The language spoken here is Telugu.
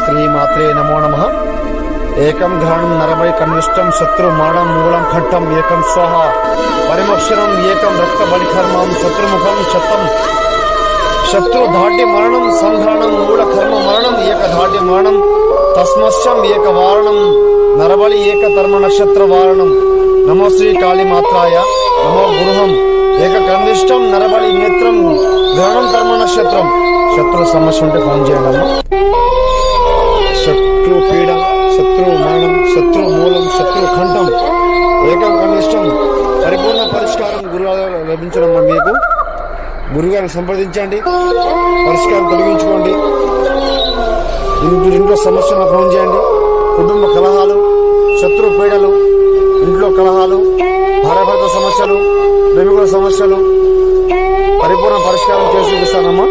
శ్రీమాత్రే నమో నమ ఏకం గ్రహణం నరమై కన్విష్టం శత్రుమాణం మూలం ఖట్టం ఏకం స్వహ పరిమక్షరం ఏకం రక్త బలికర్మం శత్రుముఖం శతం శత్రు ధాడ్య మరణం సంఘాణం మూల కర్మ మరణం ఏక ధాడ్య మరణం తస్మశ్యం ఏక వారణం నరబలి ఏక ధర్మ నక్షత్ర వారణం నమో శ్రీ కాళీమాత్రాయ నమో గృహం ఏక కందిష్టం నరబలి నేత్రం గ్రహణం కర్మ నక్షత్రం శత్రు సమస్య ఉంటే ఫోన్ చేయండి శత్రు పీడ శత్రు మరణం శత్రు మూలం శత్రు ఖండం ఏకం కనిష్టం పరిపూర్ణ పరిష్కారం గురువు లభించడం మీకు. గురుగారిని సంప్రదించండి పరిష్కారం తొలగించుకోండి. ఇంట్లో ఇంట్లో సమస్యలను ఫోన్ చేయండి. కుటుంబ కలహాలు శత్రు పీడలు ఇంట్లో కలహాలు భార్యాభర్త సమస్యలు ప్రేమికుల సమస్యలు పరిపూర్ణ పరిష్కారం చేసి చూపిస్తానమ్మా.